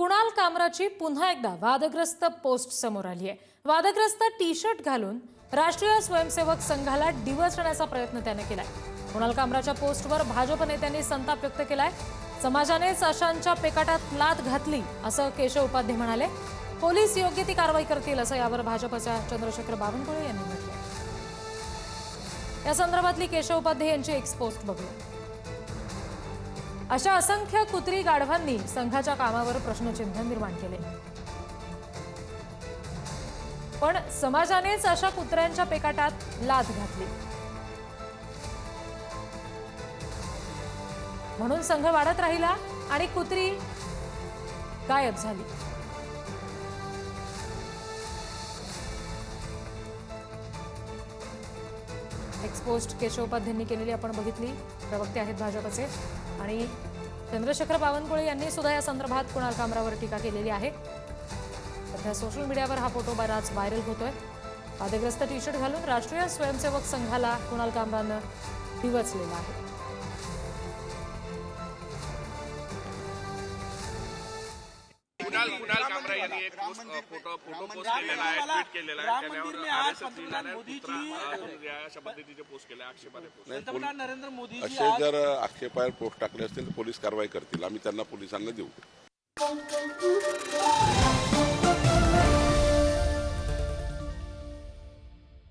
कुणाल कामराची पुन्हा एकदा वादग्रस्त पोस्ट समोर आली आहे. वादग्रस्त टी शर्ट घालून राष्ट्रीय स्वयंसेवक संघाला डिवचण्याचा प्रयत्न त्याने केलाय. कुणाल कामराच्या पोस्टवर भाजप नेत्यांनी संताप व्यक्त केलाय. समाजानेच अशांच्या पेकाटात लात घातली असं केशव उपाध्ये म्हणाले. पोलीस योग्य ती कारवाई करतील असं यावर भाजपच्या चंद्रशेखर बावनकुळे यांनी म्हटलं या संदर्भातली केशव उपाध्ये यांची एक पोस्ट बघूया. अशा असंख्य कुत्री गाढवांनी संघाच्या कामावर प्रश्नचिन्ह निर्माण केले. पण समाजानेच अशा कुत्र्यांच्या पेकाटात लाथ घातली. म्हणून संघ वाढत राहिला आणि कुत्री गायब झाली. एक्सपोस्ट केशवोपाध्यांनी केलेली आपण बघितली. प्रवक्ते आहेत भाजपचे. आणि चंद्रशेखर बावनकुळे यांनी सुद्धा या संदर्भात कुणाल कामरावर टीका केलेली आहे. सध्या सोशल मीडियावर हा फोटो बराच व्हायरल होतोय. वादग्रस्त टी शर्ट घालून राष्ट्रीय स्वयंसेवक संघाला कुणाल कामरानं डिवचलेला आहे. कुणाल कुणाल कामरा यांनी एक फोटो फोटो पोस्ट केलेला आहे ट्विट केलेला आहे. त्याच्यावर आरएसएस पुत्रा अशा पद्धतीचे पोस्ट केले आक्षेपाने पोस्ट पंतप्रधान नरेंद्र मोदीजी असे जर आक्षेपार पोस्ट टाकले असतील तर पोलीस कारवाई करतील. आम्ही त्यांना पोलिसांना देऊ.